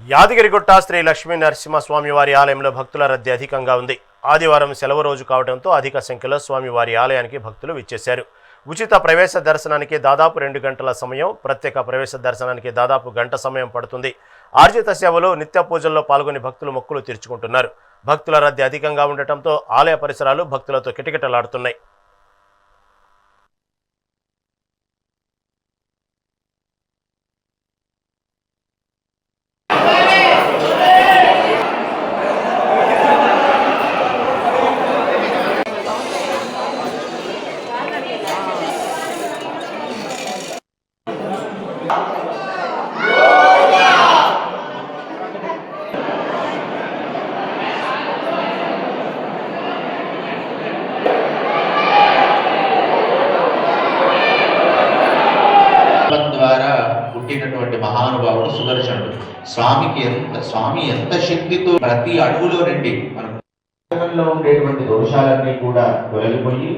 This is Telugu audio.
యాదగిరిగుట్ట శ్రీ లక్ష్మీ నరసింహస్వామి వారి ఆలయంలో భక్తుల రద్దీ అధికంగా ఉంది. ఆదివారం సెలవు రోజు కావడంతో అధిక సంఖ్యలో స్వామివారి ఆలయానికి భక్తులు విచ్చేశారు. ఉచిత ప్రవేశ దర్శనానికి దాదాపు రెండు గంటల సమయం ప్రత్యేక ప్రవేశ దర్శనానికి దాదాపు గంట సమయం పడుతుంది. ఆర్జిత సేవలో నిత్య పూజల్లో పాల్గొని భక్తులు మొక్కులు తీర్చుకుంటున్నారు. భక్తుల రద్దీ అధికంగా ఉండటంతో ఆలయ పరిసరాలు భక్తులతో కిటకిటలాడుతున్నాయి. పుట్టినటువంటి మహానుభావుడు సుదర్శనుడు. స్వామికి ఎంత స్వామి ఎంత శక్తితో ప్రతి అడుగులో నుండి మన ఉండేటువంటి దోషాలన్నీ కూడా తొలగిపోయి